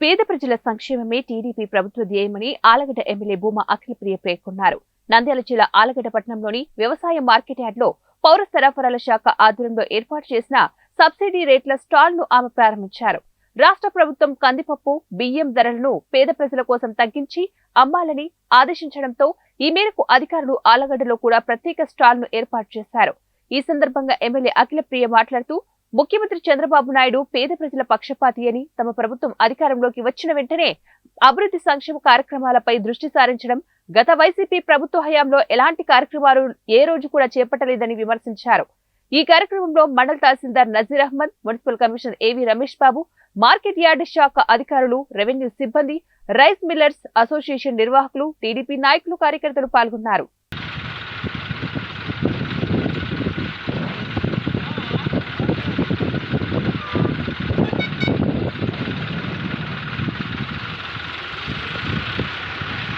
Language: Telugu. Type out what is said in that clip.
పేద ప్రజల సంక్షేమమే టీడీపీ ప్రభుత్వ ధ్యేయమని ఆలగడ్డ ఎమ్మెల్యే భూమా అఖిలప్రియ పేర్కొన్నారు. నంద్యాల జిల్లా ఆలగడ్డ పట్టణంలోని వ్యవసాయ మార్కెట్ యార్డ్లో పౌర సరఫరాల శాఖ ఆధ్వర్యంలో ఏర్పాటు చేసిన సబ్సిడీ రేట్ల స్టాల్ను ఆమె ప్రారంభించారు. రాష్ట్ర ప్రభుత్వం కందిపప్పు బియ్యం ధరలను పేద ప్రజల కోసం తగ్గించి అమ్మాలని ఆదేశించడంతో ఈ మేరకు అధికారులు ఆలగడ్డలో కూడా ప్రత్యేక స్టాల్ను ఏర్పాటు చేశారు. ఈ సందర్భంగా ఎమ్మెల్యే అఖిలప్రియ మాట్లాడుతూ ముఖ్యమంత్రి చంద్రబాబు నాయుడు పేద ప్రజల పక్షపాతి అని తమ ప్రభుత్వం అధికారంలోకి వచ్చిన వెంటనే అభివృద్ధి సంక్షేమ కార్యక్రమాలపై దృష్టి సారించడం గత వైసీపీ ప్రభుత్వ హయాంలో ఎలాంటి కార్యక్రమాలు ఏ రోజు కూడా చేపట్టలేదని విమర్శించారు. ఈ కార్యక్రమంలో మండల తహసీల్దార్ Nazeer Ahmed municipal commissioner AV Ramesh Babu market yard శాఖ అధికారులు రెవెన్యూ సిబ్బంది రైస్ మిల్లర్స్ అసోసియేషన్ నిర్వాహకులు టీడీపీ నాయకులు కార్యకర్తలు పాల్గొన్నారు.